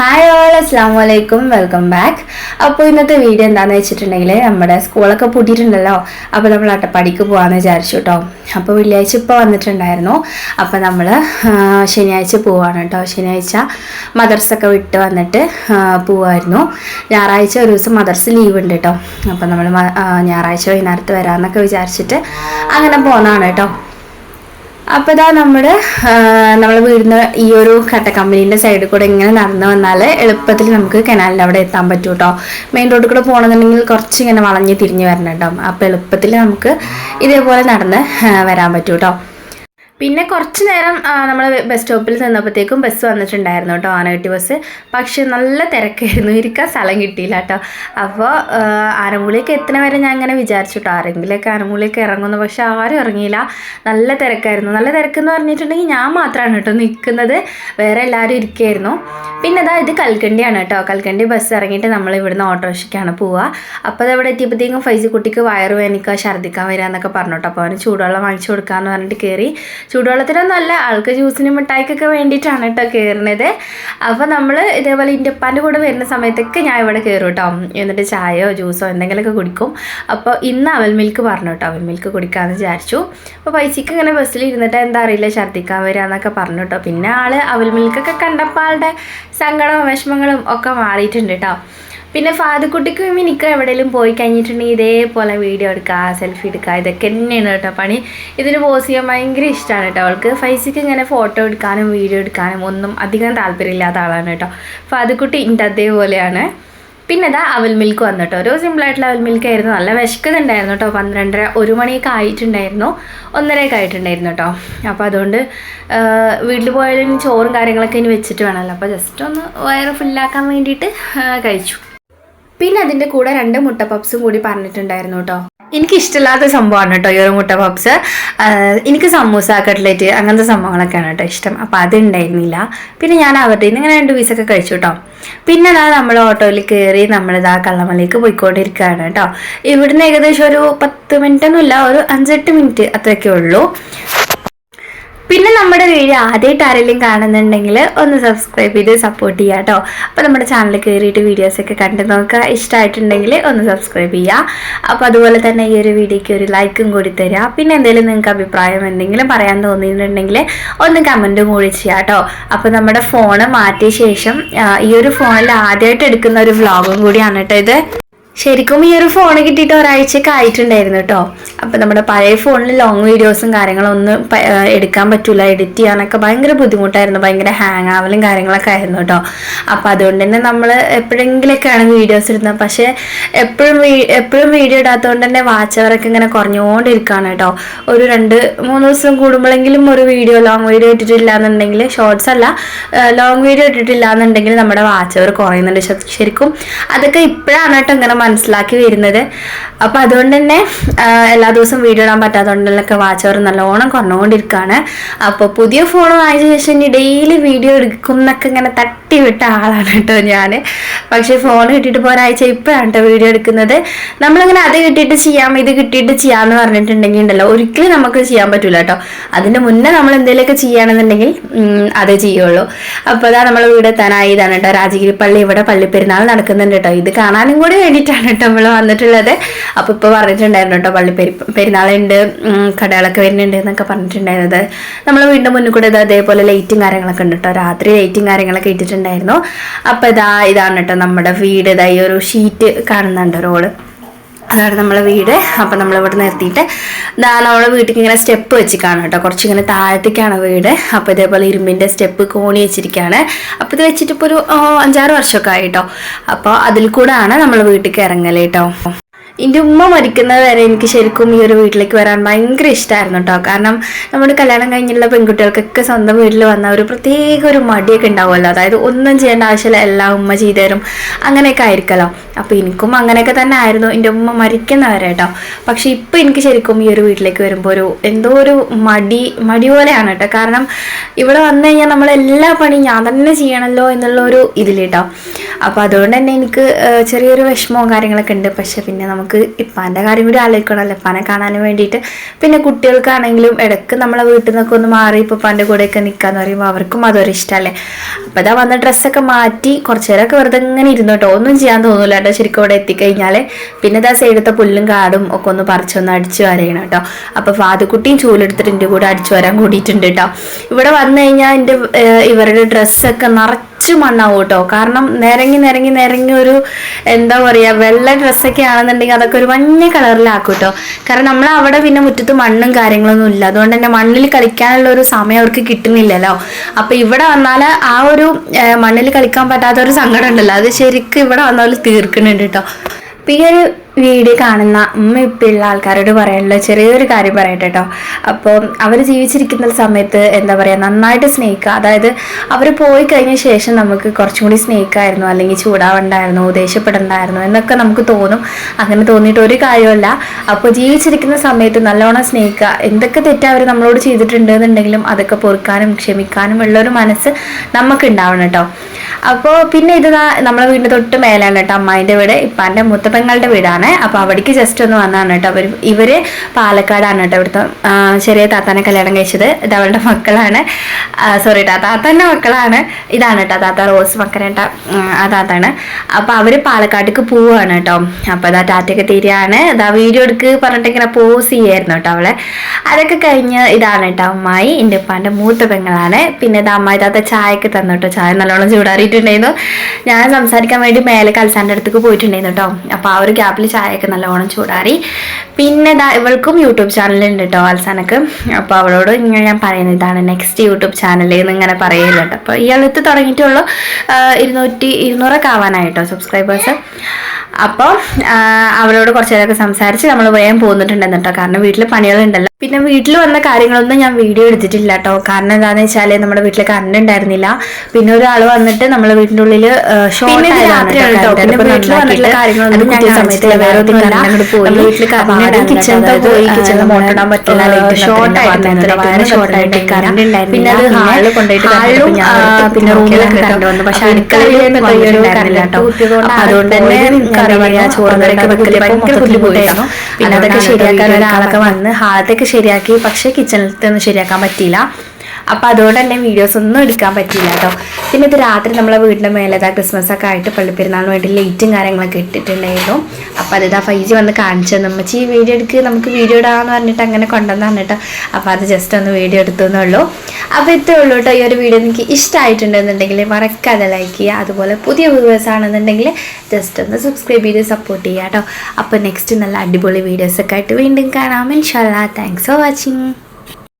Hi all അസ്സാം വലൈക്കും welcome back അപ്പോൾ ഇന്നത്തെ വീഡിയോ എന്താണെന്ന് വെച്ചിട്ടുണ്ടെങ്കിൽ നമ്മുടെ സ്കൂളൊക്കെ പൂട്ടിയിട്ടുണ്ടല്ലോ. അപ്പോൾ നമ്മൾ അട്ടപ്പാടിക്ക് പോകാമെന്ന് വിചാരിച്ചു കേട്ടോ അപ്പോൾ വെള്ളിയാഴ്ച ഇപ്പോൾ വന്നിട്ടുണ്ടായിരുന്നു. അപ്പോൾ നമ്മൾ ശനിയാഴ്ച പോവാണ് കേട്ടോ ശനിയാഴ്ച മദർസൊക്കെ വിട്ട് വന്നിട്ട് പോവായിരുന്നു. ഞായറാഴ്ച ഒരു ദിവസം മദർസ് ലീവ് ഉണ്ട് കേട്ടോ അപ്പോൾ നമ്മൾ ഞായറാഴ്ച വൈകുന്നേരത്ത് വരാമെന്നൊക്കെ വിചാരിച്ചിട്ട് അങ്ങനെ പോകുന്നതാണ് കേട്ടോ അപ്പോൾ ഇതാ നമ്മൾ നമ്മൾ വീടിന് ഈ ഒരു കട്ടക്കമ്പനീന്റെ സൈഡിൽ കൂടെ ഇങ്ങനെ നടന്നു വന്നാൽ എളുപ്പത്തിൽ നമുക്ക് കനാലിന്റെ അവിടെ എത്താൻ പറ്റും കേട്ടോ മെയിൻ റോഡിൽ കൂടെ പോകണമെന്നുണ്ടെങ്കിൽ കുറച്ച് ഇങ്ങനെ വളഞ്ഞ് തിരിഞ്ഞ് വരണം കേട്ടോ. അപ്പോൾ എളുപ്പത്തിൽ നമുക്ക് ഇതേപോലെ നടന്ന് വരാൻ പറ്റും കേട്ടോ പിന്നെ കുറച്ച് നേരം നമ്മൾ ബസ് സ്റ്റോപ്പിൽ നിന്നപ്പോഴത്തേക്കും ബസ് വന്നിട്ടുണ്ടായിരുന്നു കേട്ടോ ആനകുട്ടി ബസ്. പക്ഷെ നല്ല തിരക്കായിരുന്നു ഇരിക്കാൻ സ്ഥലം കിട്ടിയില്ല കേട്ടോ. അപ്പോൾ ആനമൂളിയൊക്കെ എത്തണ വരെ ഞാൻ അങ്ങനെ വിചാരിച്ചു കേട്ടോ ആരെങ്കിലുമൊക്കെ ആനമൂളിയൊക്കെ ഇറങ്ങുന്നു പക്ഷെ ആരും ഇറങ്ങിയില്ല. നല്ല തിരക്കായിരുന്നു. നല്ല തിരക്കെന്ന് പറഞ്ഞിട്ടുണ്ടെങ്കിൽ ഞാൻ മാത്രമാണ് കേട്ടോ നിൽക്കുന്നത്. വേറെ എല്ലാവരും ഇരിക്കുകയായിരുന്നു പിന്നെ അതാ ഇത് കൽക്കണ്ടിയാണ് കേട്ടോ. കൽക്കണ്ടി ബസ് ഇറങ്ങിയിട്ട് നമ്മൾ ഇവിടുന്ന് ഓട്ടോറിക്ഷയ്ക്കാണ് പോവുക അപ്പോൾ അത് അവിടെ എത്തിയപ്പോഴത്തേക്കും ഫൈസി കുട്ടിക്ക് വയറ് വേനിക്കുക ഛർദ്ദിക്കാൻ വരിക എന്നൊക്കെ പറഞ്ഞു കേട്ടോ അപ്പോൾ അവന് ചൂടുവെള്ളം വാങ്ങിച്ചു കൊടുക്കാമെന്ന് പറഞ്ഞിട്ട് കയറി ചൂടുവെള്ളത്തിനൊന്നുമല്ല ആൾക്ക് ജ്യൂസിനും മിഠായിക്കൊക്കെ വേണ്ടിയിട്ടാണ് കേട്ടോ കയറുന്നത് അപ്പോൾ നമ്മൾ ഇതേപോലെ ഇന്റപ്പാന്റെ കൂടെ വരുന്ന സമയത്തൊക്കെ ഞാൻ ഇവിടെ കയറും കേട്ടോ എന്നിട്ട് ചായയോ ജ്യൂസോ എന്തെങ്കിലുമൊക്കെ കുടിക്കും. അപ്പോൾ ഇന്ന് അവൽ മിൽക്ക് പറഞ്ഞു കേട്ടോ അവൽ മിൽക്ക് കുടിക്കാമെന്ന് വിചാരിച്ചു. അപ്പോൾ പൈസക്ക് ഇങ്ങനെ ബസ്സിൽ ഇരുന്നിട്ട് എന്താ അറിയില്ല ഛർദ്ദിക്കാൻ വരിക എന്നൊക്കെ പറഞ്ഞു കേട്ടോ പിന്നെ ആൾ അവൽ മിൽക്കൊക്കെ കണ്ടപ്പോൾ ആളുടെ സങ്കടവും വിഷമങ്ങളും ഒക്കെ മാറിയിട്ടുണ്ട് കേട്ടോ പിന്നെ ഫാദുക്കുട്ടിക്കും എനിക്ക് എവിടെയെങ്കിലും പോയി കഴിഞ്ഞിട്ടുണ്ടെങ്കിൽ ഇതേപോലെ വീഡിയോ എടുക്കുക സെൽഫി എടുക്കുക ഇതൊക്കെ തന്നെയാണ് കേട്ടോ പണി. ഇതിന് പോസ് ചെയ്യാൻ ഭയങ്കര ഇഷ്ടമാണ് കേട്ടോ അവൾക്ക്. ഫൈസിക്ക് ഇങ്ങനെ ഫോട്ടോ എടുക്കാനും വീഡിയോ എടുക്കാനും ഒന്നും അധികം താല്പര്യമില്ലാത്ത ആളാണ് കേട്ടോ ഫാദുക്കുട്ടി എന്റെ അതേപോലെയാണ്. പിന്നെ ഇതാ അവൽ മിൽക്ക് വന്നിട്ടോ. ഒരു സിമ്പിളായിട്ടുള്ള അവൽ മിൽക്ക് ആയിരുന്നു. നല്ല വിശക്കുന്നുണ്ടായിരുന്നു കേട്ടോ പന്ത്രണ്ടര ഒരു മണിയൊക്കെ ആയിട്ടുണ്ടായിരുന്നു. ഒന്നരയൊക്കെ ആയിട്ടുണ്ടായിരുന്നു കേട്ടോ അപ്പോൾ അതുകൊണ്ട് വീട്ടിൽ പോയാലും ചോറും കാര്യങ്ങളൊക്കെ ഇനി വെച്ചിട്ട് വേണമല്ലോ അപ്പോൾ ജസ്റ്റ് ഒന്ന് വയറ് ഫുള്ളാക്കാൻ വേണ്ടിയിട്ട് കഴിച്ചു. പിന്നെ അതിന്റെ കൂടെ രണ്ട് മുട്ട പപ്സും കൂടി പറഞ്ഞിട്ടുണ്ടായിരുന്നു കേട്ടോ എനിക്ക് ഇഷ്ടമില്ലാത്ത സംഭവമാണ് കേട്ടോ ഈ ഒരു മുട്ട പപ്സ് എനിക്ക് സമൂസ കട്ട്ലേറ്റ് അങ്ങനത്തെ സംഭവങ്ങളൊക്കെയാണ് കേട്ടോ ഇഷ്ടം. അപ്പോൾ അത് ഉണ്ടായിരുന്നില്ല. പിന്നെ ഞാൻ അവരുടെ ഇങ്ങനെ രണ്ട് പീസൊക്കെ കഴിച്ചു കേട്ടോ പിന്നെ അതാ നമ്മൾ ഓട്ടോയിൽ കയറി നമ്മളിതാ കള്ളമലയ്ക്ക് പോയിക്കൊണ്ടിരിക്കുകയാണ് കേട്ടോ. ഇവിടുന്ന് ഏകദേശം ഒരു പത്ത് മിനിറ്റ് ഒന്നുമില്ല ഒരു അഞ്ചെട്ട് മിനിറ്റ് അത്രയൊക്കെ ഉള്ളൂ. പിന്നെ നമ്മുടെ വീഡിയോ ആദ്യമായിട്ട് ആരെങ്കിലും കാണുന്നുണ്ടെങ്കിൽ ഒന്ന് സബ്സ്ക്രൈബ് ചെയ്ത് സപ്പോർട്ട് ചെയ്യുക കേട്ടോ അപ്പോൾ നമ്മുടെ ചാനൽ കയറിയിട്ട് വീഡിയോസൊക്കെ കണ്ടു നോക്കുക. ഇഷ്ടമായിട്ടുണ്ടെങ്കിൽ ഒന്ന് സബ്സ്ക്രൈബ് ചെയ്യുക. അപ്പോൾ അതുപോലെ തന്നെ ഈ ഒരു വീഡിയോയ്ക്ക് ഒരു ലൈക്കും കൂടി തരിക പിന്നെ എന്തെങ്കിലും നിങ്ങൾക്ക് അഭിപ്രായം എന്തെങ്കിലും പറയാൻ തോന്നിയിട്ടുണ്ടെങ്കിൽ ഒന്ന് കമന്റും കൂടി ചെയ്യുക കേട്ടോ അപ്പോൾ നമ്മുടെ ഫോണ് മാറ്റിയ ശേഷം ഈ ഒരു ഫോണിൽ ആദ്യമായിട്ട് എടുക്കുന്ന ഒരു വ്ളോഗും കൂടിയാണ് കേട്ടോ ഇത്. ശരിക്കും ഈ ഒരു ഫോൺ കിട്ടിയിട്ട് ഒരാഴ്ചയൊക്കെ ആയിട്ടുണ്ടായിരുന്നു കേട്ടോ അപ്പം നമ്മുടെ പഴയ ഫോണിൽ ലോങ് വീഡിയോസും കാര്യങ്ങളും ഒന്നും എടുക്കാൻ പറ്റൂല എഡിറ്റ് ചെയ്യാനൊക്കെ ഭയങ്കര ബുദ്ധിമുട്ടായിരുന്നു. ഭയങ്കര ഹാങ് ആവലും കാര്യങ്ങളൊക്കെ ആയിരുന്നു കേട്ടോ അപ്പം അതുകൊണ്ട് തന്നെ നമ്മൾ എപ്പോഴെങ്കിലൊക്കെയാണ് വീഡിയോസ് ഇടുന്നത്. പക്ഷേ എപ്പോഴും എപ്പോഴും വീഡിയോ ഇടാത്തതുകൊണ്ട് തന്നെ വാച്ച് അവറൊക്കെ ഇങ്ങനെ കുറഞ്ഞുകൊണ്ടിരിക്കുകയാണ് കേട്ടോ ഒരു രണ്ട് മൂന്ന് ദിവസം കൂടുമ്പോഴെങ്കിലും ഒരു വീഡിയോ ലോങ് വീഡിയോ ഇട്ടിട്ടില്ല എന്നുണ്ടെങ്കിൽ ഷോർട്സ് അല്ല ലോങ് വീഡിയോ ഇട്ടിട്ടില്ല എന്നുണ്ടെങ്കിൽ നമ്മുടെ വാച്ചവർ കുറയുന്നുണ്ട്. ശരിക്കും അതൊക്കെ ഇപ്പോഴാണ് കേട്ടോ ഇങ്ങനെ മനസ്സിലാക്കി വരുന്നത്. അപ്പോൾ അതുകൊണ്ട് തന്നെ എല്ലാ ദിവസവും വീഡിയോ ഇടാൻ പറ്റാത്തതുകൊണ്ടൊക്കെ വാച്ച് അവർ നല്ലോണം കുറഞ്ഞുകൊണ്ടിരിക്കുകയാണ് അപ്പോൾ പുതിയ ഫോൺ വാങ്ങിച്ച ശേഷം ഇനി ഡെയിലി വീഡിയോ എടുക്കും എന്നൊക്കെ ഇങ്ങനെ തട്ടി വിട്ട ആളാണ് കേട്ടോ ഞാൻ പക്ഷേ ഫോൺ കിട്ടിയിട്ട് ഇപ്പോൾ ഒരാഴ്ച ഇപ്പോഴാണ് കേട്ടോ വീഡിയോ എടുക്കുന്നത്. നമ്മളിങ്ങനെ അത് കിട്ടിയിട്ട് ചെയ്യാം ഇത് കിട്ടിയിട്ട് ചെയ്യാം എന്ന് പറഞ്ഞിട്ടുണ്ടെങ്കിൽ ഉണ്ടല്ലോ ഒരിക്കലും നമുക്ക് ചെയ്യാൻ പറ്റില്ല കേട്ടോ. അതിന്റെ മുന്നേ നമ്മൾ എന്തെങ്കിലുമൊക്കെ ചെയ്യുകയാണെന്നുണ്ടെങ്കിൽ അതേ ചെയ്യുള്ളൂ. അപ്പോൾ അതാ നമ്മൾ വീട് എത്താനായി ഇതാണ് കേട്ടോ. രാജഗിരി പള്ളി ഇവിടെ പള്ളിപ്പെരുന്നാൾ നടക്കുന്നുണ്ട് കേട്ടോ. ഇത് കാണാനും കൂടി വേണ്ടിയിട്ടാണ് കേട്ടോ നമ്മൾ വന്നിട്ടുള്ളത്. അപ്പോൾ ഇപ്പോൾ പറഞ്ഞിട്ടുണ്ടായിരുന്നു കേട്ടോ പള്ളി പെരു പെരുന്നാളുണ്ട് കടകളൊക്കെ വരുന്നുണ്ട് എന്നൊക്കെ പറഞ്ഞിട്ടുണ്ടായിരുന്നത്. നമ്മൾ വീടിന്റെ മുന്നിൽ കൂടെ ഇത് അതേപോലെ ലൈറ്റും കാര്യങ്ങളൊക്കെ ഉണ്ട് കേട്ടോ രാത്രി ലൈറ്റും കാര്യങ്ങളൊക്കെ ഇട്ടിട്ടുണ്ടായിരുന്നു. അപ്പോൾ ഇതാ ഇതാണ് കേട്ടോ നമ്മുടെ വീട്. ഇതായി ഒരു ഷീറ്റ് കാണുന്നുണ്ട് റോൾ അതാണ് നമ്മളെ വീട്. അപ്പം നമ്മൾ ഇവിടെ നിർത്തിയിട്ട് ഇതാ നമ്മളെ വീട്ടിൽ ഇങ്ങനെ സ്റ്റെപ്പ് വെച്ചിക്കാണ് കേട്ടോ. കുറച്ച് ഇങ്ങനെ താഴത്തേക്കാണ് വീട്. അപ്പോൾ ഇതേപോലെ ഇരുമ്പിന്റെ സ്റ്റെപ്പ് കോണി വെച്ചിരിക്കുകയാണ് അപ്പോൾ ഇത് വെച്ചിട്ട് ഇപ്പോൾ ഒരു അഞ്ചാറ് വർഷമൊക്കെ ആയിട്ടോ അപ്പോൾ അതിൽ കൂടെയാണ് നമ്മൾ വീട്ടിലേക്ക് ഇറങ്ങൽ കേട്ടോ. എന്റെ ഉമ്മ മരിക്കുന്നത് വരെ എനിക്ക് ശരിക്കും ഈ ഒരു വീട്ടിലേക്ക് വരാൻ ഭയങ്കര ഇഷ്ടമായിരുന്നു കേട്ടോ. കാരണം നമ്മുടെ കല്യാണം കഴിഞ്ഞുള്ള പെൺകുട്ടികൾക്കൊക്കെ സ്വന്തം വീട്ടിൽ വന്ന ഒരു പ്രത്യേക ഒരു മടിയൊക്കെ ഉണ്ടാവുമല്ലോ. അതായത് ഒന്നും ചെയ്യേണ്ട ആവശ്യമില്ല എല്ലാം ഉമ്മ ചെയ്തു തരും. അങ്ങനെയൊക്കെ ആയിരിക്കല്ലോ. അപ്പോൾ എനിക്കും അങ്ങനെയൊക്കെ തന്നെ ആയിരുന്നു എന്റെ ഉമ്മ മരിക്കുന്നവരെ കേട്ടോ. പക്ഷേ ഇപ്പം എനിക്ക് ശരിക്കും ഈ ഒരു വീട്ടിലേക്ക് വരുമ്പോൾ ഒരു എന്തോ ഒരു മടി മടി പോലെയാണ് കേട്ടോ. കാരണം ഇവിടെ വന്നു കഴിഞ്ഞാൽ നമ്മൾ എല്ലാ പണിയും ഞാൻ തന്നെ ചെയ്യണമല്ലോ എന്നുള്ള ഒരു ഇതിൽ കേട്ടോ. അപ്പോൾ അതുകൊണ്ട് തന്നെ എനിക്ക് ചെറിയൊരു വിഷമവും കാര്യങ്ങളൊക്കെ ഉണ്ട്. പക്ഷേ പിന്നെ നമുക്ക് ഇപ്പാന്റെ കാര്യം കൂടി ആലോചിക്കണമല്ലോ. ഇപ്പാനെ കാണാനും വേണ്ടിയിട്ട്. പിന്നെ കുട്ടികൾക്കാണെങ്കിലും ഇടയ്ക്ക് നമ്മളെ വീട്ടിൽ നിന്നൊക്കെ ഒന്ന് മാറി ഇപ്പോൾ ഇപ്പാന്റെ കൂടെയൊക്കെ നിൽക്കാന്ന് പറയുമ്പോൾ അവർക്കും അതൊരു ഇഷ്ടമല്ലേ? അപ്പോൾ ഇതാ വന്ന ഡ്രസ്സൊക്കെ മാറ്റി കുറച്ച് നേരമൊക്കെ വെറുതെ ഇങ്ങനെ ഇരുന്നു കേട്ടോ. ഒന്നും ചെയ്യാൻ തോന്നില്ല കേട്ടോ. ശരിക്കും ഇവിടെ എത്തിക്കഴിഞ്ഞാൽ പിന്നെ ഇതാ സൈഡത്തെ പുല്ലും കാടും ഒക്കെ ഒന്ന് പറിച്ചൊന്ന് അടിച്ചു വരയണം കേട്ടോ. അപ്പോൾ ഫാദുക്കുട്ടിയും ചൂലെടുത്തിട്ട് എന്റെ കൂടെ അടിച്ചു വരാൻ കൂടിയിട്ടുണ്ട് കേട്ടോ. ഇവിടെ വന്നു കഴിഞ്ഞാൽ എന്റെ ഇവരുടെ ഡ്രസ്സൊക്കെ നിറച്ച് മണ്ണാവും കേട്ടോ കാരണം നിരങ്ങി നിരങ്ങി നിരങ്ങി ഒരു എന്താ പറയുക വെള്ള ഡ്രസ്സൊക്കെ ആണെന്നുണ്ടെങ്കിൽ അതൊക്കെ ഒരു മഞ്ഞ കളറിലാക്കും കേട്ടോ കാരണം നമ്മൾ അവിടെ പിന്നെ മുറ്റത്ത് മണ്ണും കാര്യങ്ങളൊന്നും ഇല്ല. അതുകൊണ്ട് തന്നെ മണ്ണിൽ കളിക്കാനുള്ള ഒരു സമയം അവർക്ക് കിട്ടുന്നില്ലല്ലോ. അപ്പം ഇവിടെ വന്നാൽ ആ ഒരു മണ്ണിൽ കളിക്കാൻ പറ്റാത്ത ഒരു സങ്കടം ഉണ്ടല്ലോ. അത് ശരിക്കും ഇവിടെ വന്നാൽ തീർക്കുന്നുണ്ട് കേട്ടോ അപ്പം ഈ ഒരു വീഡിയോ കാണുന്ന ഉമ്മ ഇപ്പുള്ള ആൾക്കാരോട് പറയാനുള്ള ചെറിയൊരു കാര്യം പറയട്ടെ കേട്ടോ അപ്പോൾ അവർ ജീവിച്ചിരിക്കുന്ന സമയത്ത് എന്താ പറയുക നന്നായിട്ട് സ്നേഹിക്കുക അതായത് അവർ പോയി കഴിഞ്ഞ ശേഷം നമുക്ക് കുറച്ചും കൂടി സ്നേഹിക്കായിരുന്നു അല്ലെങ്കിൽ ചൂടാവണ്ടായിരുന്നു ദേഷ്യപ്പെടണ്ടായിരുന്നു എന്നൊക്കെ നമുക്ക് തോന്നും. അങ്ങനെ തോന്നിയിട്ട് ഒരു കാര്യമല്ല അപ്പോൾ ജീവിച്ചിരിക്കുന്ന സമയത്ത് നല്ലോണം സ്നേഹിക്കുക എന്തൊക്കെ തെറ്റ് നമ്മളോട് ചെയ്തിട്ടുണ്ട് എന്നുണ്ടെങ്കിലും അതൊക്കെ പൊറുക്കാനും ക്ഷമിക്കാനും ഉള്ള ഒരു മനസ്സ് നമുക്ക് ഉണ്ടാവണം കേട്ടോ അപ്പോൾ പിന്നെ ഇത് നമ്മളെ വീടിന്റെ തൊട്ട് മേലാണ് കേട്ടോ അമ്മായിന്റെ വീട്. ഇപ്പാന്റെ മുത്തപ്പങ്ങളുടെ വീടാണ്. അപ്പോൾ അവിടേക്ക് ജസ്റ്റ് ഒന്ന് വന്നതാണ് കേട്ടോ. അവർ ഇവർ പാലക്കാടാണ് കേട്ടോ ഇവിടുത്തെ ചെറിയ താത്താനെ കല്യാണം കഴിച്ചത്. ഇത് അവളുടെ മക്കളാണ്. സോറി കേട്ടോ താത്താന്റെ മക്കളാണ്. ഇതാണ് കേട്ടോ താത്ത റോസ് മക്കരേട്ട ആ താത്താണ്. അപ്പോൾ അവർ പാലക്കാട്ടേക്ക് പോവുകയാണ് കേട്ടോ അപ്പോൾ അതാ ടാറ്റയൊക്കെ തീരുകയാണ് ഇതാ വീഡിയോ എടുക്ക് പറഞ്ഞിട്ട് ഇങ്ങനെ പോസ് ചെയ്യായിരുന്നു കേട്ടോ അവളെ. അതൊക്കെ കഴിഞ്ഞ് ഇതാണ് കേട്ടോ അമ്മായി എന്റെ ഉപ്പാന്റെ മൂത്ത പെങ്ങളാണ്. പിന്നെ ഇത് അമ്മായി താത്ത ചായക്ക് തന്നു കേട്ടോ ചായ നല്ലോണം ചൂടാറിയിട്ടുണ്ടായിരുന്നു. ഞാൻ സംസാരിക്കാൻ വേണ്ടി മേലെ കൽസാന്റെ അടുത്തേക്ക് പോയിട്ടുണ്ടായിരുന്നു കേട്ടോ അപ്പോൾ ആ ഒരു ഗ്യാപ്പിൽ ചായയൊക്കെ നല്ലോണം ചൂടാറി. പിന്നെ ദാ ഇവൾക്കും യൂട്യൂബ് ചാനലുണ്ട് കേട്ടോ അൽസാനക്ക് അപ്പോൾ അവളോട് ഇങ്ങനെ ഞാൻ പറയുന്നത് ഇതാണ് നെക്സ്റ്റ് യൂട്യൂബ് ചാനൽ എന്ന് ഇങ്ങനെ പറയുന്നുണ്ട് അപ്പോൾ അപ്പോൾ ഇയാളെത്ത് തുടങ്ങിയിട്ടുള്ളൂ. ഇരുന്നൂറ്റി ഇരുന്നൂറൊക്കെ ആവാനായിട്ടോ സബ്സ്ക്രൈബേഴ്സ് അപ്പോൾ അവരോട് കുറച്ച് നേരമൊക്കെ സംസാരിച്ച് നമ്മൾ വേഗം പോന്നിട്ടുണ്ടെന്ന് കേട്ടോ കാരണം വീട്ടിൽ പണികളുണ്ടല്ലോ. പിന്നെ വീട്ടിൽ വന്ന കാര്യങ്ങളൊന്നും ഞാൻ വീഡിയോ എടുത്തിട്ടില്ല കേട്ടോ കാരണം എന്താണെന്ന് വെച്ചാൽ നമ്മുടെ വീട്ടിൽ കറണ്ട് ഉണ്ടായിരുന്നില്ല. പിന്നെ ഒരാൾ വന്നിട്ട് നമ്മളെ വീടിന്റെ ഉള്ളിൽ ഷോർട്ട് പിന്നെ പിന്നെ അത് ഹാളിൽ കൊണ്ടുപോയിട്ട് പിന്നെ റൂമിലൊക്കെ കറണ്ട് പക്ഷെ കേട്ടോ അതുകൊണ്ട് തന്നെ എന്താ പറയാ ചോറും കറിയൊക്കെ വെക്കൽ ഭയങ്കര ബുദ്ധിമുട്ടായിരുന്നു. പിന്നെ അതൊക്കെ ശരിയാക്കാൻ ഒരാളൊക്കെ വന്ന് ഹാളത്തേക്ക് ശരിയാക്കി. പക്ഷേ കിച്ചണിലത്തെ ഒന്നും ശരിയാക്കാൻ പറ്റിയില്ല. അപ്പം അതുകൊണ്ട് തന്നെ വീഡിയോസ് ഒന്നും എടുക്കാൻ പറ്റിയില്ല കേട്ടോ പിന്നെ ഇത് രാത്രി നമ്മളെ വീടിന്റെ മേലേതാ ക്രിസ്മസ് ഒക്കെ ആയിട്ട് പള്ളിപ്പെരുന്നാളിന് വേണ്ടി ലൈറ്റും കാര്യങ്ങളൊക്കെ ഇട്ടിട്ടുണ്ടായിരുന്നു. അപ്പം അതിതാ ഫൈജി വന്ന് കാണിച്ചു നമ്മച്ചി ഈ വീഡിയോ എടുക്കുക നമുക്ക് വീഡിയോ ഇടാമെന്ന് പറഞ്ഞിട്ട് അങ്ങനെ കൊണ്ടുവന്നു പറഞ്ഞിട്ട് അപ്പോൾ അത് ജസ്റ്റ് ഒന്ന് വീഡിയോ എടുത്തു എന്നുള്ളൂ. അപ്പോൾ ഇത്രേ ഉള്ളൂ കേട്ടോ ഈ ഒരു വീഡിയോ എനിക്ക് ഇഷ്ടമായിട്ടുണ്ടെന്നുണ്ടെങ്കിൽ മറക്കാതെ ലൈക്ക് ചെയ്യുക. അതുപോലെ പുതിയ വ്യൂവേഴ്സ് ആണെന്നുണ്ടെങ്കിൽ ജസ്റ്റ് ഒന്ന് സബ്സ്ക്രൈബ് ചെയ്ത് സപ്പോർട്ട് ചെയ്യുക കേട്ടോ അപ്പോൾ നെക്സ്റ്റ് നല്ല അടിപൊളി വീഡിയോസൊക്കെ ആയിട്ട് വീണ്ടും കാണാം. ഇൻഷാല്ലാ താങ്ക്സ് ഫോർ വാച്ചിങ്